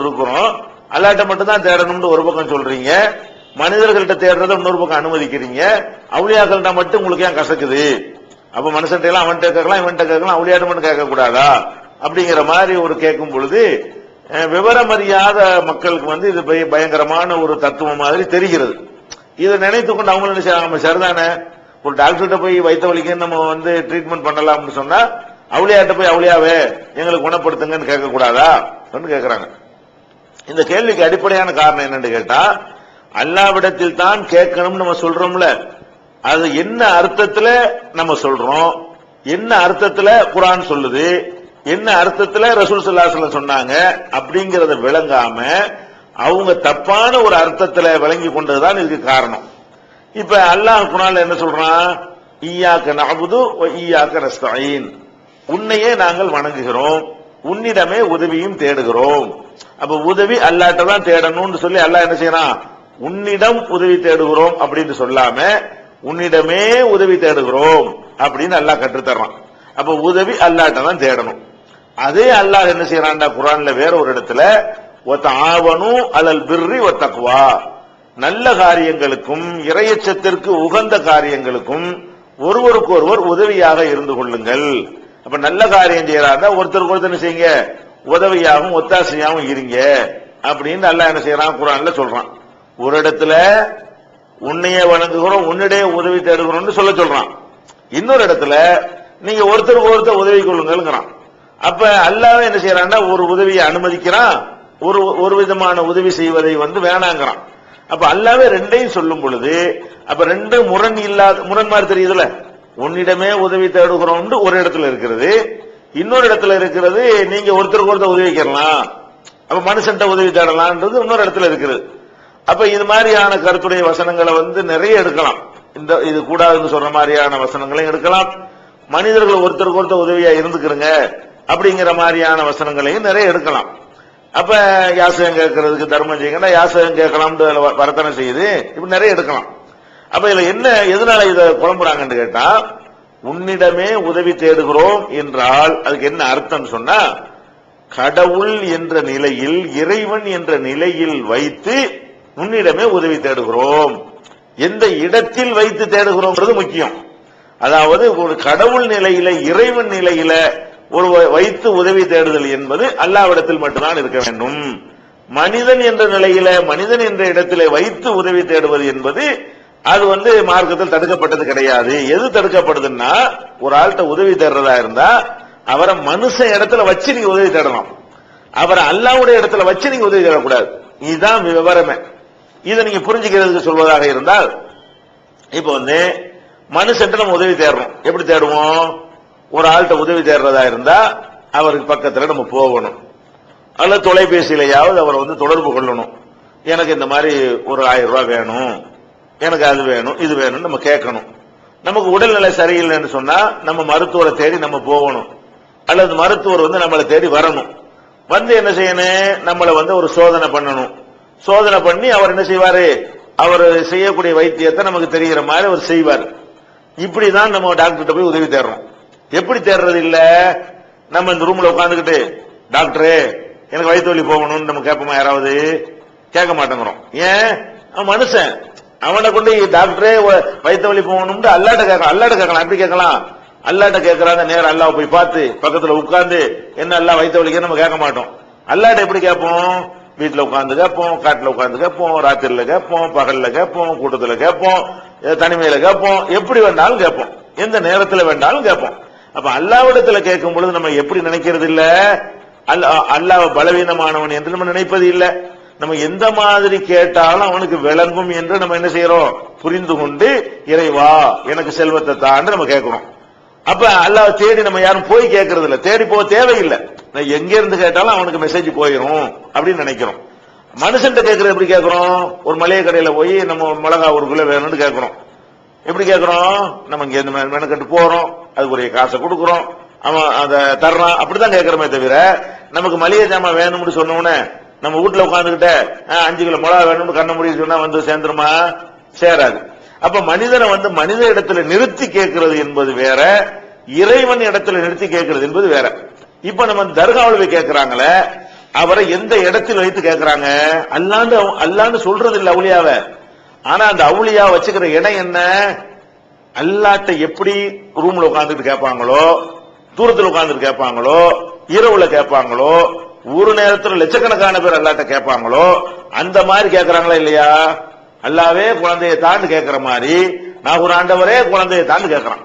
இருக்கிறோம் அல்லாட்ட மட்டும் தான் தேடணும்னு ஒரு பக்கம் சொல்றீங்க. மனிதர்கள்ட்ட தேடுறத இன்னொரு பக்கம் அனுமதிக்கிறீங்க. அவுளியாக்கள்கிட்ட மட்டும் உங்களுக்கு ஏன் கசக்குது? அப்ப மனுஷன் எல்லாம் அவன்கிட்ட கேட்கலாம் இவன்கிட்ட கேட்கலாம் அவுளியாட்ட மட்டும் கேட்க கூடாதா அப்படிங்கிற மாதிரி ஒரு கேட்கும் பொழுது விவரம் அறியாத மக்களுக்கு வந்து இது பயங்கரமான ஒரு தத்துவம் மாதிரி தெரிகிறது. இதை நினைத்து கொண்டு அவங்க நினைச்சாங்க நம்ம சரிதானே? ஒரு டாக்டர்கிட்ட போய் வைத்த வலிக்கு நம்ம வந்து ட்ரீட்மெண்ட் பண்ணலாம்னு சொன்னா அவுளியாட்ட போய் அவளியாவே எங்களுக்கு குணப்படுத்துங்கன்னு கேட்க கூடாதா கேட்கறாங்க. இந்த கேள்விக்கு அடிப்படையான காரணம் என்னன்னு கேட்டா அல்லாவிடத்தில் தான் கேட்கணும்னு நம்ம சொல்றோம்ல. அது என்ன அர்த்தத்துல நம்ம சொல்றோம்? என்ன அர்த்தத்துல குரான் சொல்லுது? என்ன அர்த்தத்துல ரசூல் ஸல்லல்லாஹு சொன்னாங்க? அப்படிங்கறத விளங்காம அவங்க தப்பான ஒரு அர்த்தத்துல விளங்கி கொண்டதுதான் இதுக்கு காரணம். இப்ப அல்லாஹ் குணால என்ன சொல்றான்? ஈயாக்க நஅபுது ஈயாக்க நஸ்தஈன். உன்னையே நாங்கள் வணங்குகிறோம். உன்னிடமே உதவியும் தேடுகிறோம். அப்ப உதவி அல்லாட்ட தான் தேடணும்னு சொல்லி அல்லாஹ் என்ன செய்யறான்? உன்னிடம் உதவி தேடுகிறோம் அப்படின்னு சொல்லாம உன்னிடமே உதவி தேடுகிறோம் அப்படின்னு அல்லாஹ் கற்றுத்தர்றான். அப்ப உதவி அல்லாட்ட தான் தேடணும். அதே அல்லாஹ் என்ன செய்யறான்டா? குரான்ல வேற ஒரு இடத்துல ஒத்த ஆவனும் அலல் பிர்ரி ஒத்தக்குவா நல்ல காரியங்களுக்கும் இறையச்சத்திற்கு உகந்த காரியங்களுக்கும் ஒருவருக்கு ஒருவர் உதவியாக இருந்து கொள்ளுங்கள். அப்ப நல்ல காரியம் செய்யறாங்க ஒருத்தருக்கு ஒருத்தர் என்ன செய்யுங்க? உதவியாகவும் ஒத்தாசையாகவும் இருங்க. அப்படின்னு நல்லா என்ன செய்யறான்? குரான்ல சொல்றான். ஒரு இடத்துல உன்னையே வணங்குகிறோம் உன்னிடையே உதவி தேடுகிறோம்னு சொல்ல சொல்றான். இன்னொரு இடத்துல நீங்க ஒருத்தருக்கு ஒருத்தர் உதவி கொள்ளுங்கிறான் அப்ப அல்லாவே என்ன செய்யறான்னா ஒரு உதவியை அனுமதிக்கிறான். ஒரு ஒரு விதமான உதவி செய்வதை வந்து வேணாங்கிறான். அப்ப அல்லாவே ரெண்டையும் சொல்லும் பொழுது அப்ப ரெண்டு முரண் இல்லாத முரண் மாதிரி தெரியுதுல உன்னிடமே உதவி தேடுகிறோம் ஒரு இடத்துல இருக்கிறது இன்னொரு இடத்துல இருக்கிறது நீங்க ஒருத்தருக்கு ஒருத்தர் உதவிக்கலாம் அப்ப மனுஷன்ட்ட உதவி தேடலாம்ன்றது இன்னொரு இடத்துல இருக்கிறது அப்ப இது மாதிரியான கருத்துடைய வசனங்களை வந்து நிறைய எடுக்கலாம். இந்த இது கூடாதுன்னு சொல்ற மாதிரியான வசனங்களையும் எடுக்கலாம். மனிதர்கள் ஒருத்தருக்கு ஒருத்தர் உதவியா இருந்துக்கிறங்க அப்படிங்கிற மாதிரியான வசனங்களையும் நிறைய எடுக்கலாம். அப்ப யாசகம் கேட்கறதுக்கு தர்மம் செய்யுங்கன்னா யாசகம் கேட்கலாம்னு வரத்தனை வ- செய்யுது. இப்படி நிறைய எடுக்கலாம். அப்ப இதுல என்ன எதனால இத குழம்புறாங்கன்னு கேட்டா உன்னிடமே உதவி தேடுகிறோம் என்றால் அதுக்கு என்ன அர்த்தம் சொன்னா கடவுள் என்ற நிலையில் இறைவன் என்ற நிலையில் வைத்து உன்னிடமே உதவி தேடுகிறோம். எந்த இடத்தில் வைத்து தேடுகிறோம்ன்றது முக்கியம். அதாவது ஒரு கடவுள் நிலையில இறைவன் நிலையில ஒரு வைத்து உதவி தேடுதல் என்பது அல்லாவிடத்தில் மட்டும்தான் இருக்க வேண்டும். மனிதன் என்ற நிலையில மனிதன் என்ற இடத்திலே வைத்து உதவி தேடுவது என்பது அது வந்து மார்க்கத்தில் தடுக்கப்பட்டது கிடையாது. எது தடுக்கப்படுதுன்னா ஒரு ஆள்கிட்ட உதவி தேடுறதா இருந்தா அவரை மனுஷ இடத்துல வச்சு நீங்க உதவி தேடலாம். அவரை அல்லாவுடைய இடத்துல வச்சு நீங்க உதவி தேடக்கூடாது. இதுதான் விவரமே. இதை நீங்க புரிஞ்சுக்கிறதுக்கு சொல்வதாக இருந்தால் இப்போ வந்து மனுஷன்ட்ட நம்ம உதவி தேடுறோம். எப்படி தேடுவோம்? ஒரு ஆள்கிட்ட உதவி தேடுறதா இருந்தா அவருக்கு பக்கத்துல நம்ம போகணும். அல்ல தொலைபேசியிலையாவது அவரை வந்து தொடர்பு கொள்ளணும். எனக்கு இந்த மாதிரி ஒரு ஆயிரம் ரூபாய் வேணும். எனக்கு அது வேணும் இது வேணும்னு நம்ம கேட்கணும். நமக்கு உடல்நிலை சரியில்லைன்னு சொன்னா நம்ம மருத்துவரை தேடி நம்ம போகணும். அல்லது மருத்துவர் வந்து நம்மளை தேடி வரணும். வந்து என்ன செய்யணும்? நம்மளை வந்து ஒரு சோதனை பண்ணணும். சோதனை பண்ணி அவர் என்ன செய்வாரு? அவர் செய்யக்கூடிய வைத்தியத்தை நமக்கு தெரிகிற மாதிரி அவர் செய்வார். இப்படிதான் நம்ம டாக்டர்கிட்ட போய் உதவி தேடுறோம். எப்படி தேடுறது இல்ல? நம்ம இந்த ரூம்ல உட்காந்துக்கிட்டு டாக்டரே எனக்கு வயிற்று வலி போகணும்னு நம்ம கேட்போமா யாராவது? கேட்க மாட்டேங்கிறோம். ஏன்? மனுஷன். அவனை கொண்டு டாக்டரே வ- வலி போகணும்னு அல்லாட்ட கேட்கலாம் அல்லாட்ட கேட்கலாம். எப்படி கேட்கலாம். அல்லாட்ட கேட்கறாங்க நேரம் அல்லாஹ் போய் பார்த்து பக்கத்துல உட்கார்ந்து என்ன அல்லா வயிற்று வலிக்க நம்ம கேட்க மாட்டோம். அல்லாட்ட எப்படி கேட்போம்? வீட்டுல உட்காந்து கேட்போம் காட்டுல உட்காந்து கேட்போம் ராத்திரில கேட்போம் பகல்ல கேட்போம் கூட்டத்துல கேட்போம் தனிமையில கேட்போம் எப்படி வேண்டாலும் கேட்போம். எந்த நேரத்துல வேண்டாலும் கேட்போம். அப்ப அல்லாவிடத்துல கேட்கும் பொழுது நம்ம எப்படி நினைக்கிறது இல்ல அல்லாஹ் அல்லாஹ் பலவீனமானவன் என்று நம்ம நினைப்பது இல்லை நம்ம எந்த மாதிரி கேட்டாலும் அவனுக்கு விளங்கும் என்று நம்ம என்ன செய்யறோம்? புரிந்து கொண்டு இறைவா எனக்கு செல்வத்தை தான் நம்ம கேட்கிறோம் அப்ப அல்லாஹ் தேடி நம்ம யாரும் போய் கேட்கறது இல்ல தேடி போக தேவையில்லை. நான் எங்க இருந்து கேட்டாலும் அவனுக்கு மெசேஜ் போயிடும் அப்படின்னு நினைக்கிறோம். மனுஷன்ட்ட கேட்கறது எப்படி கேட்கிறோம்? ஒரு மளிகை கடையில போய் நம்ம மிளகா ஒரு கிலோ வேணும்னு கேட்கிறோம். எப்படி கேட்கிறோம்? நம்ம இங்க இருந்து மெனக்கட்டு போறோம். அதுக்குரிய காசை கொடுக்குறோம். அவன் அதை தர்றான். அப்படிதான் கேட்கிறோமே தவிர நமக்கு மளிகை ஜாமான் வேணும்னு சொன்ன நம்ம வீட்டுல உட்காந்துக்கிட்ட அஞ்சு கிலோ மிளகா வேணும்னு கண்ண முடியும் சொன்னா வந்து சேர்ந்துருமா? சேராது. அப்ப மனிதனை வந்து மனித இடத்துல நிறுத்தி கேட்கிறது என்பது வேற இறைவன் இடத்துல நிறுத்தி கேட்கிறது என்பது வேற. இப்ப நம்ம தர்காவில் போய் கேட்கிறாங்களே அவரை எந்த இடத்தில் வைத்து கேட்கிறாங்க? அல்லாண்டு அல்லாண்டு சொல்றது இல்ல அவுளியாவ. ஆனா அந்த அவுளியா வச்சுக்கிற இடம் என்ன? அல்லாட்ட எப்படி ரூம்ல உட்காந்துட்டு கேட்பாங்களோ தூரத்தில் உட்காந்துட்டு கேட்பாங்களோ இரவுல கேட்பாங்களோ ஒரு நேரத்துல லட்சக்கணக்கான பேர் அல்லாட்ட கேட்பாங்களோ அந்த மாதிரி கேட்கறாங்களா இல்லையா? அல்லாவே குழந்தையை தாண்டு கேட்கிற மாதிரி நான் ஒரு ஆண்டவரே குழந்தையை தாண்டு கேட்கறான்.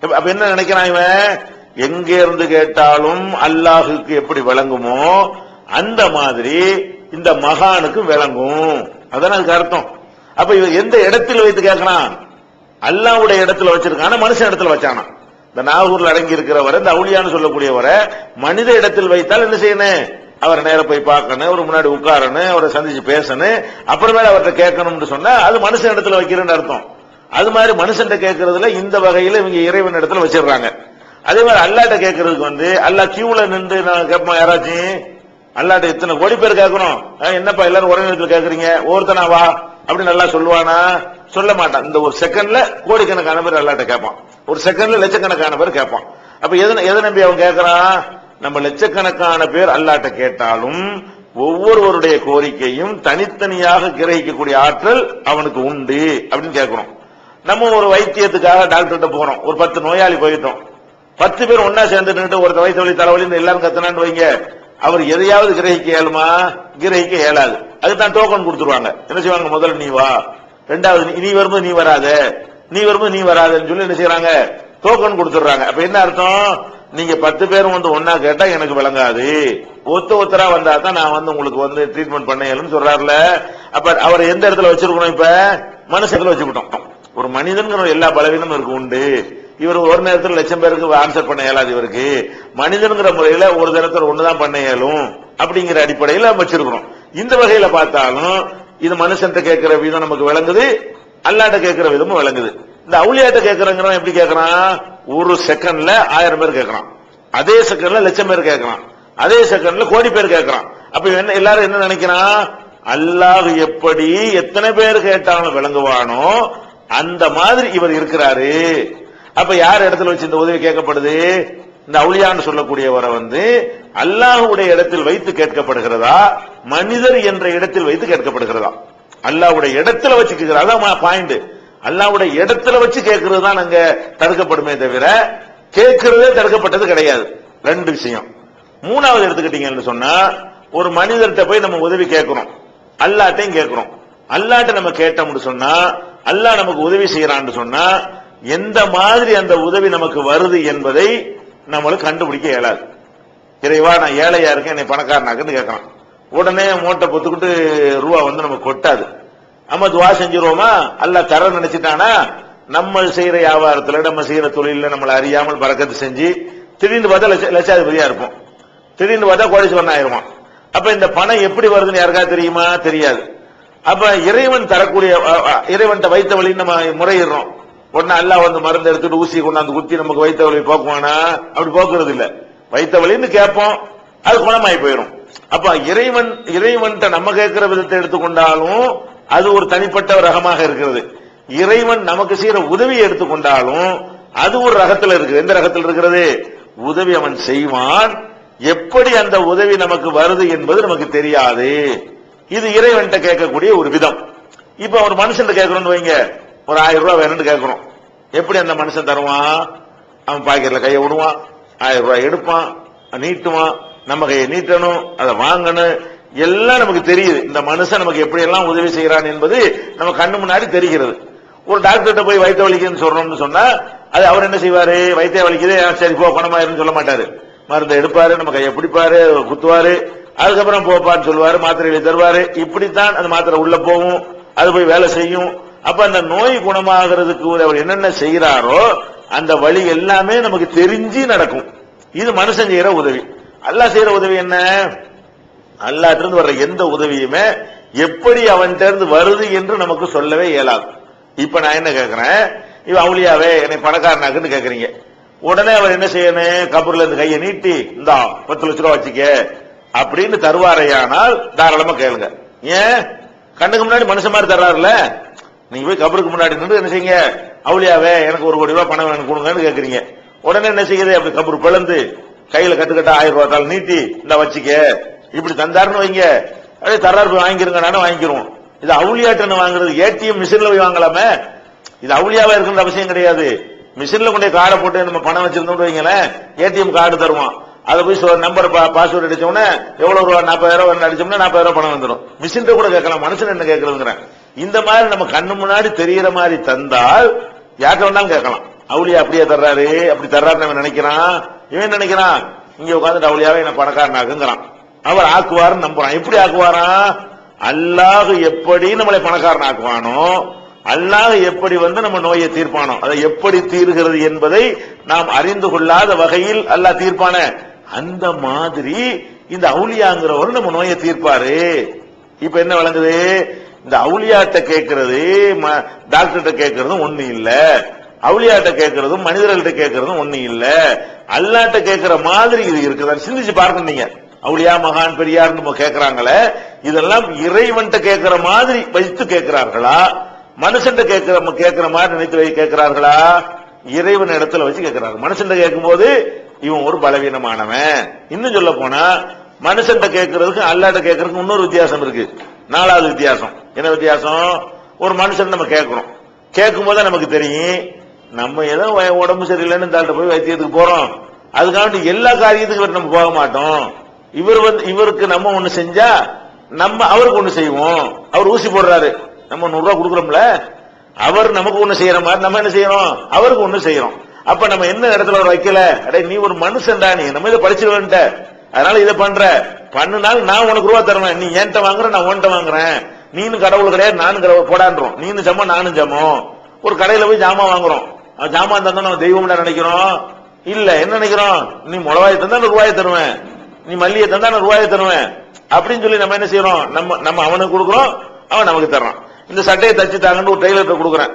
அப்ப என்ன நினைக்கிறான் இவன்? எங்க இருந்து கேட்டாலும் அல்லாஹுக்கு எப்படி விளங்குமோ அந்த மாதிரி இந்த மகானுக்கு விளங்கும். அதான் அதுக்கு அர்த்தம். அப்ப இவன் எந்த இடத்தில் வைத்து கேட்கறான்? அல்லாவுடைய இடத்துல வச்சிருக்கான மனுஷன் இடத்துல வச்சானா? இந்த நாகூர்ல அடங்கி இருக்கிறவரை இந்த அவுளியான்னு சொல்லக்கூடியவரை மனித இடத்தில் வைத்தால் என்ன செய்யணும்? அவரை நேர போய் பார்க்கணும் ஒரு முன்னாடி உட்காரணும் அவரை சந்திச்சு பேசணும் அப்புறமேல அவர்கிட்ட கேட்கணும்னு சொன்னா அது மனுஷன் இடத்துல வைக்கிறேன்னு அர்த்தம். அது மாதிரி மனுஷன் கேட்கறதுல இந்த வகையில இவங்க இறைவன் இடத்துல வச்சிடுறாங்க. அதே மாதிரி அல்லாட்ட கேட்கறதுக்கு வந்து அல்லா கியூல நின்று நான் கேட்போம் யாராச்சும்? அல்லாட்ட இத்தனை கோடி பேர் கேட்கணும்? என்னப்பா எல்லாரும் ஒரே நேரத்தில் கேட்கறீங்க? ஒருத்தனா வா அப்படி நல்லா சொல்லுவானா? சொல்ல மாட்டான். இந்த ஒரு செகண்ட்ல கோடிக்கணக்கான பேர் அல்லாட்ட கேட்பான். ஒரு செகண்ட்ல லட்சக்கணக்கான பேர் கேட்பான். அப்ப எதை எதை நம்பி அவன் கேட்கறான்? நம்ம லட்சக்கணக்கான பேர் அல்லாட்ட கேட்டாலும் ஒவ்வொருவருடைய கோரிக்கையும் தனித்தனியாக கிரகிக்கக்கூடிய ஆற்றல் அவனுக்கு உண்டு அப்படின்னு கேட்கிறோம். நம்ம ஒரு வைத்தியத்துக்காக டாக்டர்கிட்ட போறோம். ஒரு பத்து நோயாளி போயிட்டோம். பத்து பேர் ஒன்னா சேர்ந்துட்டு ஒரு வயசு வழி தலைவலி எல்லாரும் கத்தனான்னு வைங்க. அவர் எதையாவது கிரகிக்க இயலுமா? கிரகிக்க இயலாது. அதுதான் டோக்கன் கொடுத்துருவாங்க. என்ன செய்வாங்க முதல்ல நீ வா. ரெண்டாவது நீ- நீ வரும்போது நீ வராத. நீ வரும்போது நீ வராதுன்னு சொல்லி என்ன செய்யறாங்க டோக்கன் கொடுத்துடுறாங்க. அப்ப என்ன அர்த்தம்? நீங்க பத்து பேரும் வந்து ஒன்னா கேட்டா எனக்கு விளங்காது. ஒத்த ஒத்தரா வந்தா தான் நான் வந்து உங்களுக்கு வந்து ட்ரீட்மெண்ட் பண்ண சொல்றாருல. அப்ப அவரை எந்த இடத்துல வச்சிருக்கணும் இப்ப? மனுஷத்துல வச்சுக்கிட்டோம். ஒரு மனிதன்கிற எல்லா பலவீனமும் இருக்கு உண்டு. இவர் ஒரு நேரத்தில் லட்சம் பேருக்கு ஆன்சர் பண்ண இயலாது இவருக்கு. மனிதன்கிற முறையில ஒரு நேரத்தில் ஒண்ணுதான் பண்ண இயலும் அப்படிங்கிற அடிப்படையில் வச்சிருக்கிறோம். இந்த வகையில பார்த்தாலும் இது மனுஷன் கேட்கிற விதம் நமக்கு விளங்குது. அல்லாட்ட கேட்கிற விதமும் விளங்குது. இந்த அவுளியாட்ட கேட்கறங்கிறவன் எப்படி கேட்கறான் ஒரு செகண்ட்ல ஆயிரம் பேர் கேட்கறான் அதே செகண்ட்ல லட்சம் பேர் கேட்கறான் அதே செகண்ட்ல கோடி பேர் கேட்கறான் அப்ப என்ன எல்லாரும் என்ன நினைக்கிறான்? அல்லாஹ் எப்படி எத்தனை பேர் கேட்டாலும் விளங்குவானோ அந்த மாதிரி இவர் இருக்கிறாரு. அப்ப யார் இடத்துல வச்சு இந்த உதவி கேட்கப்படுது? இந்த அவுளியான்னு சொல்லக்கூடியவரை வந்து அல்லாஹுடைய இடத்தில் வைத்து கேட்கப்படுகிறதா? மனிதர் என்ற இடத்தில் வைத்து கேட்கப்படுகிறதா? அல்லாவுடைய இடத்துல வச்சு கேட்கிறதா அதான் பாயிண்ட் அல்லாவுடைய இடத்துல வச்சு கேட்கறது தான் அங்க தடுக்கப்படுமே தவிர கேட்கறதே தடுக்கப்பட்டது கிடையாது. ரெண்டு விஷயம். மூணாவது எடுத்துக்கிட்டீங்கன்னு சொன்னா ஒரு மனிதர்கிட்ட போய் நம்ம உதவி கேட்கிறோம். அல்லாட்டையும் கேட்கிறோம். அல்லாட்ட நம்ம கேட்டோம்னு சொன்னா அல்லாஹ் நமக்கு உதவி செய்யறான்னு சொன்னா எந்த மாதிரி அந்த உதவி நமக்கு வருது என்பதை நம்மளுக்கு கண்டுபிடிக்க இயலாது. இறைவா நான் ஏழையா இருக்கேன் என்னை பணக்காரனாக்குன்னு கேட்கறான். உடனே மூட்டை பொத்துக்கிட்டு ரூபா வந்து நம்ம கொட்டாது. நம்ம துவா செஞ்சிருவோமா? அல்ல தர நினைச்சிட்டானா? நம்ம செய்யற வியாபாரத்துல நம்ம செய்யற தொழில நம்மளை அறியாமல் பறக்கத்து செஞ்சு திடீர்னு பார்த்தா லட்ச லட்சாதிபதியா இருப்போம். திடீர்னு பார்த்தா கோடீஸ்வரன் ஆயிருவான். அப்ப இந்த பணம் எப்படி வருதுன்னு யாருக்கா தெரியுமா? தெரியாது. அப்ப இறைவன் தரக்கூடிய இறைவன் வைத்த வழி நம்ம முறையிடுறோம். உடனே அல்லா வந்து மருந்து எடுத்துட்டு ஊசி கொண்டாந்து குத்தி நமக்கு வைத்த வழி போக்குவானா? அப்படி போக்குறது இல்ல. வைத்த வழின்னு கேட்போம். அது குணமாயி போயிடும் அப்ப இறைவன் இறைவன்கிட்ட நம்ம கேட்கிற விதத்தை எடுத்துக்கொண்டாலும் அது ஒரு தனிப்பட்ட ஒரு ரகமாக இருக்கிறது. இறைவன் நமக்கு செய்யற உதவியை எடுத்துக்கொண்டாலும் அது ஒரு ரகத்துல இருக்கு எந்த ரகத்தில் இருக்கிறது? உதவி அவன் செய்வான். எப்படி அந்த உதவி நமக்கு வருது என்பது நமக்கு தெரியாது. இது இறைவன்கிட்ட கேட்கக்கூடிய ஒரு விதம். இப்ப ஒரு மனுஷன் கேட்கணும்னு வைங்க. ஒரு ஆயிரம் ரூபாய் வேணும்னு கேட்கணும் எப்படி அந்த மனுஷன் தருவான்? அவன் பாக்கெட்ல கையை விடுவான். ஆயிரம் ரூபாய் எடுப்பான். நீட்டுவான். நம்ம கையை நீட்டணும் அதை வாங்கணும் எல்லாம் நமக்கு தெரியுது. இந்த மனுஷன் நமக்கு எப்படி எல்லாம் உதவி செய்யறான் என்பது நம்ம கண்ணு முன்னாடி தெரிகிறது. ஒரு டாக்டர்கிட்ட போய் வயிற்று வலிக்குன்னு சொல்றோம்னு சொன்னா அது அவர் என்ன செய்வாரு? வயிற்று வலிக்குது சரி போ குணமாயிருன்னு சொல்ல மாட்டாரு. மருந்தை எடுப்பாரு நம்ம கையை பிடிப்பாரு குத்துவாரு அதுக்கப்புறம் போப்பான்னு சொல்லுவாரு மாத்திரைகளை தருவாரு. இப்படித்தான் அந்த மாத்திரை உள்ள போகும் அது போய் வேலை செய்யும். அப்ப அந்த நோய் குணமாகிறதுக்கு அவர் என்னென்ன செய்யறாரோ அந்த வழி எல்லாமே நமக்கு தெரிஞ்சு நடக்கும். இது மனுஷன் செய்யற உதவி. அல்லாஹ் செய்யற உதவி என்ன? அல்லாட்ட இருந்து வர்ற எந்த உதவியுமே எப்படி அவன்கிட்ட இருந்து வருது என்று நமக்கு சொல்லவே இயலாது. இப்ப நான் என்ன கேக்குறேன்? இவ அவளியாவே என்னை பணக்காரனாக்குன்னு கேக்குறீங்க. உடனே அவர் என்ன செய்யணும்? கபூர்ல இருந்து கையை நீட்டி இந்தா பத்து லட்ச ரூபா வச்சுக்க. அப்படின்னு தருவாரையானால் தாராளமா கேளுங்க. ஏன்? கண்ணுக்கு முன்னாடி மனுஷன் மாதிரி தர்றாருல நீங்க போய் கபருக்கு முன்னாடி நின்று என்ன செய்யுங்க? அவுளியாவே எனக்கு ஒரு கோடி ரூபாய் பணம் வேணும் கொடுங்கன்னு கேக்குறீங்க. உடனே என்ன செய்யுது? அப்படி கபூர் பிளந்து கையில கட்டுக்கட்டா ஆயிரம் ரூபாய் தாள் நீட்டி இந்த வச்சுக்க. இப்படி தந்தாருன்னு வைங்க. அப்படியே தர்றாரு போய் வாங்கிருங்க வாங்கிக்கிறோம். இது அவுளியாட்டன்னு வாங்குறது. ஏடிஎம் மிஷின்ல போய் வாங்கலாமே. இது அவுளியாவா இருக்கின்ற அவசியம் கிடையாது. மிஷின்ல கொண்டே கார்டை போட்டு நம்ம பணம் வச்சிருந்தோம்னு வைங்களேன் ஏடிஎம் கார்டு தருவான். அதை போய் நம்பர் பாஸ்வேர்டு அடிச்சோம்னா எவ்வளவு ரூபா நாற்பதாயிரம் ரூபாய் அடிச்சோம்னா நாற்பதாயிரம் ரூபாய் பணம் வந்துடும் மிஷின் கூட கேட்கலாம். மனுஷன் என்ன கேட்கறதுங்கிறேன். இந்த மாதிரி நம்ம கண்ணு முன்னாடி தெரியற மாதிரி தந்தால் யார்கிட்ட வேணாலும் கேட்கலாம். அவுளியா அப்படியே தர்றாரு. அப்படி தர்றாரு அவன் நினைக்கிறான். இவன் நினைக்கிறான்? இங்க உட்காந்து அவுளியாவே என்ன பணக்காரனாக்குங்கிறான். அவர் ஆக்குவாருன்னு நம்புறான். எப்படி ஆக்குவாராம் அல்லாஹ் எப்படி நம்மளை பணக்காரன் ஆக்குவானோ அல்லாஹ் எப்படி வந்து நம்ம நோயை தீர்ப்பானோ அதை எப்படி தீர்கிறது என்பதை நாம் அறிந்து கொள்ளாத வகையில் அல்லாஹ் தீர்ப்பான. அந்த மாதிரி இந்த அவுளியாங்கிறவர் நம்ம நோயை தீர்ப்பாரு. இப்ப என்ன வழங்குது இந்த அவுளியாட்ட கேட்கறது டாக்டர்கிட்ட கேட்கறதும் ஒண்ணு இல்ல. அவுளியாட்ட கேட்கறதும் மனிதர்கள்ட்ட கேட்கறதும் ஒண்ணு இல்ல. அல்லாட்ட கேட்கிற மாதிரி இது இருக்குதான் சிந்திச்சு பார்க்கணும் நீங்க. அவுளியா மகான் பெரியார் நம்ம இதெல்லாம் இறைவன்ட்ட கேட்கிற மாதிரி வைத்து கேட்கிறார்களா மனுஷன் கேட்கிற கேட்கிற மாதிரி நினைத்து வை கேட்கிறார்களா இறைவன் இடத்துல வச்சு கேட்கிறாங்க மனுஷன் கேட்கும் போது இவன் ஒரு பலவீனமானவன். இன்னும் சொல்ல போனா மனுஷன் கேட்கறதுக்கு அல்லாட்ட கேட்கறதுக்கு இன்னொரு வித்தியாசம் இருக்கு. நாலாவது வித்தியாசம். என்ன வித்தியாசம்? ஒரு மனுஷன் நம்ம கேட்கிறோம் கேட்கும் போது நமக்கு தெரியும். நம்ம ஏதோ உடம்பு சரியில்லைன்னு இந்த போய் வைத்தியத்துக்கு போறோம். அதுக்காண்டி எல்லா காரியத்துக்கும் நம்ம போக மாட்டோம். இவர் வந்து இவருக்கு நம்ம ஒண்ணு செஞ்சா நம்ம அவருக்கு ஒண்ணு செய்வோம். அவர் ஊசி போடுறாரு. நம்ம நூறு கொடுக்குறோம்ல? அவர் நமக்கு ஒண்ணு செய்யற மாதிரி நம்ம என்ன செய்யறோம்? அவருக்கு ஒண்ணு செய்யறோம். அப்ப நம்ம என்ன இடத்துல அவர் வைக்கல? அடே நீ ஒரு மனுஷன்டா நீ நம்ம இதை படிச்சிருவேன்ட்ட. அதனால இதை பண்ற. பண்ணுனாலும் நான் உனக்கு ரூபா தருவேன். நீ என்கிட்ட வாங்குற? நான் உன்கிட்ட வாங்குறேன். நீனு கடவுள் கிடையாது நானும் கடவுள் போடான்றோம். நீனு ஜமம் நானும் ஜமம். ஒரு கடையில போய் ஜாமான் வாங்குறோம். ஜாமான் தந்தா நம்ம தெய்வம்டா நினைக்கிறோம். இல்ல என்ன நினைக்கிறோம்? நீ முளவாயை தந்தா நான் ரூபாயை தருவேன். நீ மல்லியை தந்தா நான் ரூபாயை தருவேன். அப்படின்னு சொல்லி நம்ம என்ன செய்யறோம்? நம்ம நம்ம அவனுக்கு கொடுக்குறோம் அவன் நமக்கு தர்றான். இந்த சட்டையை தச்சு தாங்கன்னு ஒரு டெய்லர்ட்ட கொடுக்குறேன்.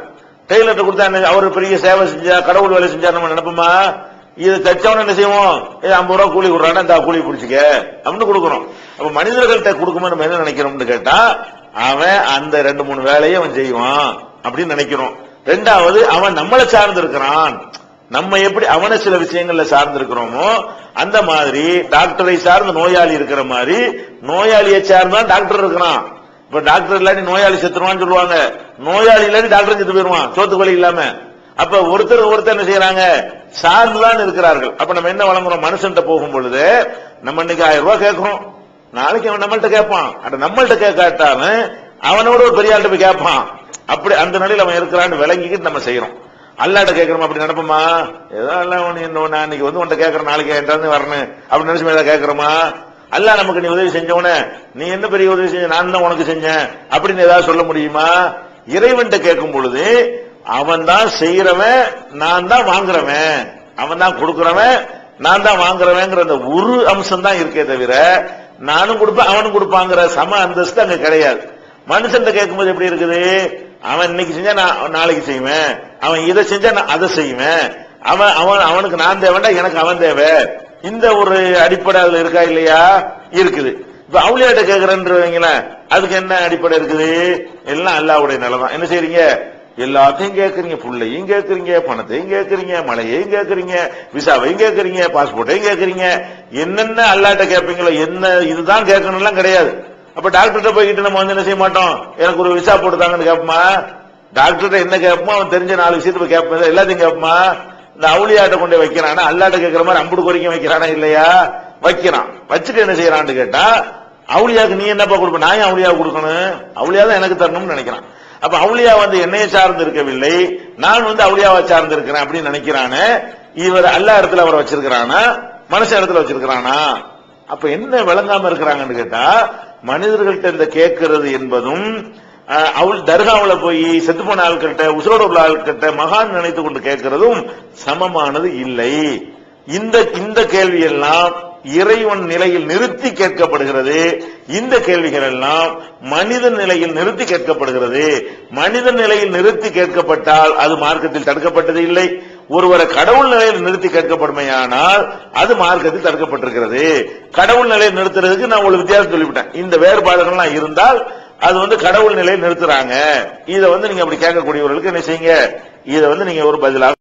டெய்லர்ட்ட கொடுத்தா என்ன, அவர் பெரிய சேவை செஞ்சா கடவுள் வேலை செஞ்சா நம்ம நினைப்போமா? இதை தச்சவன என்ன செய்வோம்? இது ஐம்பது ரூபா கூலி கொடுறானா இந்த கூலி பிடிச்சிக்க. அப்படின்னு கொடுக்குறோம். அப்ப மனிதர்கள்ட்ட கொடுக்கும்போது நம்ம என்ன நினைக்கிறோம்னு கேட்டா அவன் அந்த ரெண்டு மூணு வேலையை அவன் செய்வான் அப்படின்னு நினைக்கிறோம். ரெண்டாவது அவன் நம்மளை சார்ந்து இருக்கிறான் நம்ம எப்படி அவனை சில விஷயங்கள்ல சார்ந்து இருக்கிறோமோ அந்த மாதிரி டாக்டரை சார்ந்த நோயாளி இருக்கிற மாதிரி நோயாளியை சார்ந்தான் டாக்டர் இருக்கிறான். இப்ப டாக்டர் இல்லாட்டி நோயாளி செத்துருவான்னு சொல்லுவாங்க. நோயாளி இல்லாட்டி டாக்டர் செத்து போயிருவான் சோத்து வழி இல்லாம. அப்ப ஒருத்தர் ஒருத்தர் என்ன செய்யறாங்க? சார்ந்துதான் இருக்கிறார்கள். அப்ப நம்ம என்ன வழங்குறோம்? மனுஷன்ட்ட போகும் பொழுது நம்ம இன்னைக்கு ஆயிரம் ரூபாய் கேட்கிறோம். நாளைக்கு அவன் நம்மள்ட்ட கேட்பான். அட நம்மள்ட்ட கேட்காட்டாலும் அவனோட ஒரு பெரிய ஆள்கிட்ட போய் கேட்பான். அப்படி அந்த நிலையில் அவன் இருக்கிறான்னு விளங்கிக்கிட்டு நம்ம செய்யறோம். அல்லாட்ட கேட்கறோம் அப்படி நடப்போமா? ஏதோ எல்லாம் உன்னை என்ன நான் இன்னைக்கு வந்து உன்ட்ட கேட்கறேன் நாளைக்கு என்கிட்ட வரணும். அப்படின்னு நினைச்சு மேல கேட்கறோமா? அல்ல நமக்கு நீ உதவி செஞ்சவன நீ என்ன பெரிய உதவி செஞ்ச? நான் தான் உனக்கு செஞ்சேன். அப்படின்னு ஏதாவது சொல்ல முடியுமா? இறைவன்கிட்ட கேட்கும் பொழுது அவன் தான் செய்யறவன் நான் தான் வாங்குறவன். அவன் தான் கொடுக்கறவன் நான் தான் வாங்குறவங்கிற அந்த ஒரு அம்சம் தான் இருக்கே தவிர நானும் கொடுப்பேன் அவனும் கொடுப்பாங்கிற சம அந்தஸ்து அங்க கிடையாது. மனுஷன் கேட்கும்போது எப்படி இருக்குது? அவன் இன்னைக்கு செஞ்சா நான் நாளைக்கு செய்வேன். அவன் இதை செஞ்சா நான் அதை செய்வேன். அவன் அவன் அவனுக்கு நான் தேவைண்டா எனக்கு அவன் தேவை. இந்த ஒரு அடிப்படை அதுல இருக்கா இல்லையா? இருக்குது. இப்ப அவளியாட்ட கேக்குறேன்றவங்களேன் அதுக்கு என்ன அடிப்படை இருக்குது? எல்லாம் அல்லாவுடைய நிலைதான். என்ன செய்றீங்க? எல்லாத்தையும் கேட்கறீங்க புள்ளையும் கேட்கறீங்க பணத்தையும் கேட்கறீங்க மழையையும் கேட்கறீங்க விசாவையும் கேட்கறீங்க பாஸ்போர்ட்டையும் கேக்குறீங்க. என்னென்ன அல்லாட்ட கேட்பீங்களோ என்ன இதுதான் கேட்கணும்லாம் கிடையாது. அப்ப டாக்டர்கிட்ட போய்கிட்டு நம்ம வந்து என்ன செய்ய மாட்டோம்? எனக்கு ஒரு விசா போட்டுதாங்கன்னு கேட்போமா டாக்டர்கிட்ட என்ன கேட்போம் அவன் தெரிஞ்ச நாலு விஷயத்தை போய் கேட்போம் எல்லாத்தையும் கேட்போமா இந்த அவுளியாட்ட கொண்டு வைக்கிறானா? அல்லாட்ட கேட்கிற மாதிரி அம்புடு கோரிக்கை வைக்கிறானா இல்லையா? வைக்கிறான். வச்சுட்டு என்ன செய்யறான்னு கேட்டா அவுளியாக்கு நீ என்னப்பா கொடுப்ப? நான் அவுளியா கொடுக்கணும்? அவுளியா தான் எனக்கு தரணும்னு நினைக்கிறான். அப்ப அவுளியா வந்து என்னைய சார்ந்து இருக்கவில்லை. நான் வந்து அவுளியாவை சார்ந்து இருக்கிறேன் அப்படின்னு நினைக்கிறானே. இவர் அல்லா இடத்துல அவரை வச்சிருக்கிறானா? மனுஷ இடத்துல வச்சிருக்கிறானா? அப்ப என்ன விளங்காம இருக்கிறாங்கன்னு கேட்டா மனிதர்கள்ட்ட இந்த கேட்கிறது என்பதும் அஹ், அவள் தர்காவுல போய் செத்து போன ஆட்கிட்ட உசுரோடு உள்ள ஆட்கிட்ட மகான் நினைத்து கொண்டு கேட்கிறதும் சமமானது இல்லை. இந்த இந்த கேள்வி எல்லாம் இறைவன் நிலையில் நிறுத்தி கேட்கப்படுகிறது. இந்த கேள்விகள் எல்லாம் மனித நிலையில் நிறுத்தி கேட்கப்படுகிறது. மனித நிலையில் நிறுத்தி கேட்கப்பட்டால் அது மார்க்கத்தில் தடுக்கப்பட்டது இல்லை. ஒருவரை கடவுள் நிலையில் நிறுத்தி கேட்கப்படுமையானால் அது மார்க்கத்தில் தடுக்கப்பட்டிருக்கிறது. கடவுள் நிலையை நிறுத்துறதுக்கு நான் உங்களுக்கு வித்தியாசம் சொல்லிவிட்டேன். இந்த வேறுபாடுகள்லாம் இருந்தால் அது வந்து கடவுள் நிலையை நிறுத்துறாங்க. இதை வந்து நீங்க அப்படி கேட்கக்கூடியவர்களுக்கு என்ன செய்யுங்க? இதை வந்து நீங்க ஒரு பதிலாக